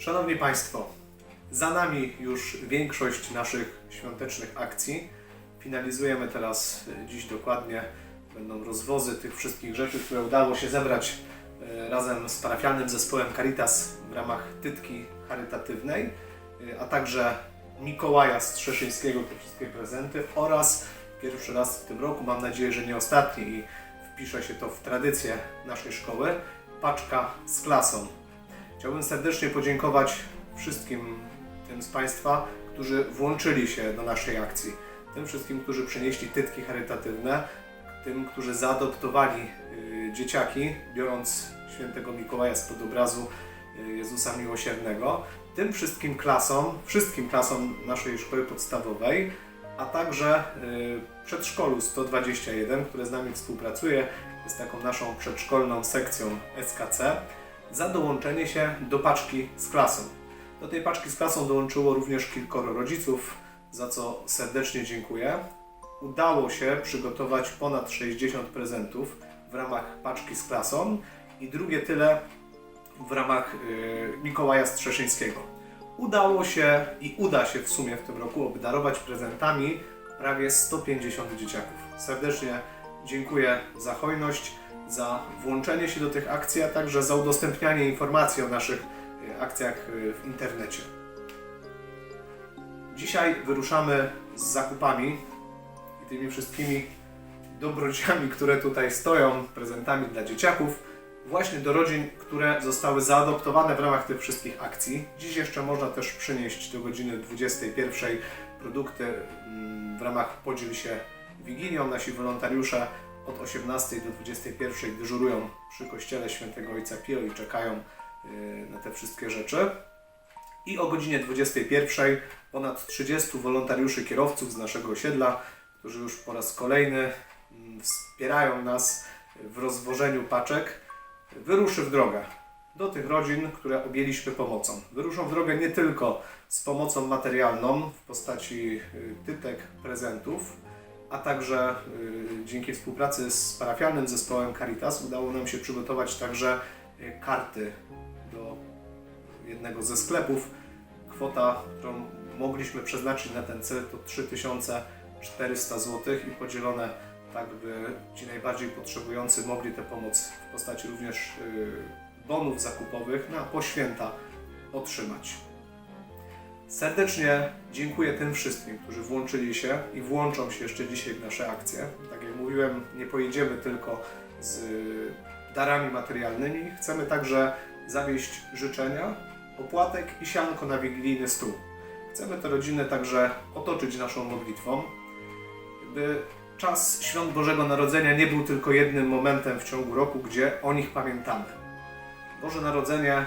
Szanowni Państwo, za nami już większość naszych świątecznych akcji. Finalizujemy teraz e, dziś dokładnie. Będą rozwozy tych wszystkich rzeczy, które udało się zebrać e, razem z parafialnym zespołem Caritas w ramach Tytki Charytatywnej, e, a także Mikołaja Strzeszyńskiego, te wszystkie prezenty oraz pierwszy raz w tym roku, mam nadzieję, że nie ostatni i wpisze się to w tradycję naszej szkoły, paczka z klasą. Chciałbym serdecznie podziękować wszystkim tym z Państwa, którzy włączyli się do naszej akcji. Tym wszystkim, którzy przynieśli tytki charytatywne, tym, którzy zaadoptowali y, dzieciaki, biorąc świętego Mikołaja spod obrazu y, Jezusa Miłosiernego, tym wszystkim klasom, wszystkim klasom naszej szkoły podstawowej, a także y, przedszkolu 121, które z nami współpracuje, jest taką naszą przedszkolną sekcją SKC, za dołączenie się do paczki z klasą. Do tej paczki z klasą dołączyło również kilkoro rodziców, za co serdecznie dziękuję. Udało się przygotować ponad 60 prezentów w ramach paczki z klasą i drugie tyle w ramach y, Mikołaja Strzeszyńskiego. Udało się i uda się w sumie w tym roku obdarować prezentami prawie 150 dzieciaków. Serdecznie dziękuję za hojność, za włączenie się do tych akcji, a także za udostępnianie informacji o naszych y, akcjach y, w internecie. Dzisiaj wyruszamy z zakupami i tymi wszystkimi dobrociami, które tutaj stoją, prezentami dla dzieciaków, właśnie do rodzin, które zostały zaadoptowane w ramach tych wszystkich akcji. Dziś jeszcze można też przynieść do godziny 21 produkty mm, w ramach Podziel się Wigilią. Nasi wolontariusze od 18 do 21 dyżurują przy kościele świętego Ojca Pio i czekają y, na te wszystkie rzeczy. I o godzinie 21 ponad 30 wolontariuszy kierowców z naszego osiedla, którzy już po raz kolejny mm, wspierają nas w rozwożeniu paczek, wyruszy w drogę do tych rodzin, które objęliśmy pomocą. Wyruszą w drogę nie tylko z pomocą materialną w postaci y, tytek, prezentów, a także y, dzięki współpracy z parafialnym zespołem Caritas udało nam się przygotować także y, karty do jednego ze sklepów. Kwota, którą mogliśmy przeznaczyć na ten cel to 3400 zł i podzielone tak, by ci najbardziej potrzebujący mogli tę pomoc w postaci również y, bonów zakupowych na poświęta otrzymać. Serdecznie dziękuję tym wszystkim, którzy włączyli się i włączą się jeszcze dzisiaj w nasze akcje. Tak jak mówiłem, nie pojedziemy tylko z darami materialnymi, chcemy także zawieść życzenia, opłatek i sianko na wigilijny stół. Chcemy te rodziny także otoczyć naszą modlitwą, by czas świąt Bożego Narodzenia nie był tylko jednym momentem w ciągu roku, gdzie o nich pamiętamy. Boże Narodzenie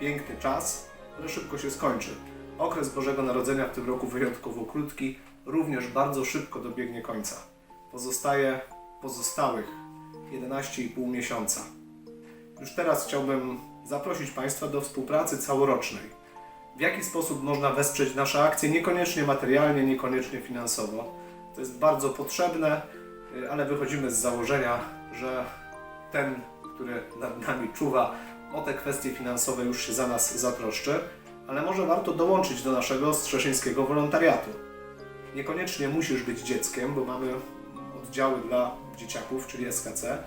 piękny czas, ale szybko się skończy. Okres Bożego Narodzenia w tym roku wyjątkowo krótki, również bardzo szybko dobiegnie końca. Pozostaje pozostałych 11,5 miesiąca. Już teraz chciałbym zaprosić Państwa do współpracy całorocznej. W jaki sposób można wesprzeć nasze akcje, niekoniecznie materialnie, niekoniecznie finansowo. To jest bardzo potrzebne, y, ale wychodzimy z założenia, że ten, który nad nami czuwa, o te kwestie finansowe już się za nas zatroszczy, ale może warto dołączyć do naszego strzeszyńskiego wolontariatu. Niekoniecznie musisz być dzieckiem, bo mamy oddziały dla dzieciaków, czyli SKC,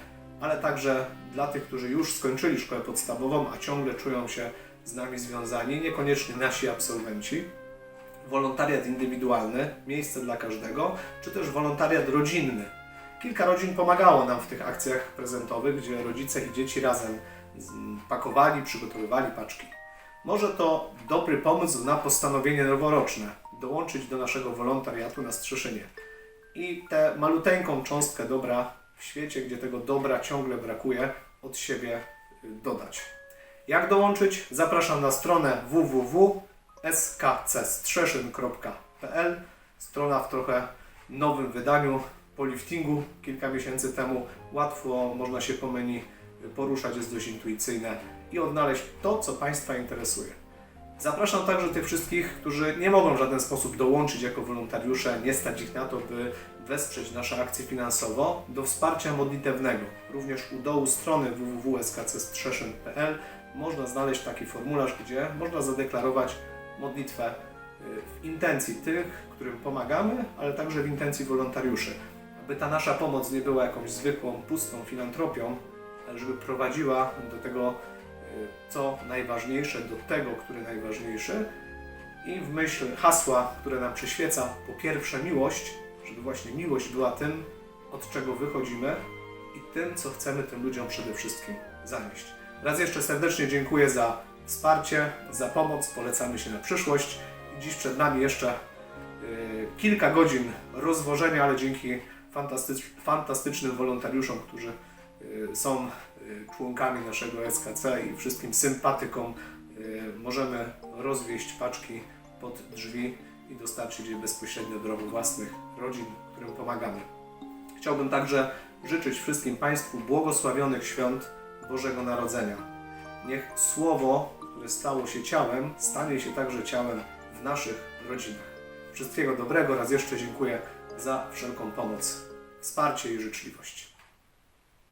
ale także dla tych, którzy już skończyli szkołę podstawową, a ciągle czują się z nami związani, niekoniecznie nasi absolwenci. Wolontariat indywidualny, miejsce dla każdego, czy też wolontariat rodzinny. Kilka rodzin pomagało nam w tych akcjach prezentowych, gdzie rodzice i dzieci razem pakowali, przygotowywali paczki. Może to dobry pomysł na postanowienie noworoczne dołączyć do naszego wolontariatu na Strzeszynie i tę maluteńką cząstkę dobra w świecie, gdzie tego dobra ciągle brakuje, od siebie y, dodać. Jak dołączyć? Zapraszam na stronę www.skcstrzeszyn.pl Strona w trochę nowym wydaniu, po liftingu kilka miesięcy temu. Łatwo można się po menu poruszać, jest dość intuicyjne i odnaleźć to, co Państwa interesuje. Zapraszam także tych wszystkich, którzy nie mogą w żaden sposób dołączyć jako wolontariusze, nie stać ich na to, by wesprzeć nasze akcje finansowo, do wsparcia modlitewnego. Również u dołu strony www.skcstrzeszyn.pl można znaleźć taki formularz, gdzie można zadeklarować modlitwę y, w intencji tych, którym pomagamy, ale także w intencji wolontariuszy. Aby ta nasza pomoc nie była jakąś zwykłą, pustą filantropią, żeby prowadziła do tego, y, co najważniejsze, do tego, który najważniejszy. I w myśl hasła, które nam przyświeca, po pierwsze miłość, żeby właśnie miłość była tym, od czego wychodzimy i tym, co chcemy tym ludziom przede wszystkim zanieść. Raz jeszcze serdecznie dziękuję za wsparcie, za pomoc, polecamy się na przyszłość. Dziś przed nami jeszcze y, kilka godzin rozwożenia, ale dzięki fantastycz, fantastycznym wolontariuszom, którzy są y, członkami naszego SKC i wszystkim sympatykom y, możemy rozwieźć paczki pod drzwi i dostarczyć je bezpośrednio do rąk własnych rodzin, którym pomagamy. Chciałbym także życzyć wszystkim Państwu błogosławionych świąt Bożego Narodzenia. Niech Słowo, które stało się ciałem, stanie się także ciałem w naszych rodzinach. Wszystkiego dobrego. Raz jeszcze dziękuję za wszelką pomoc, wsparcie i życzliwość.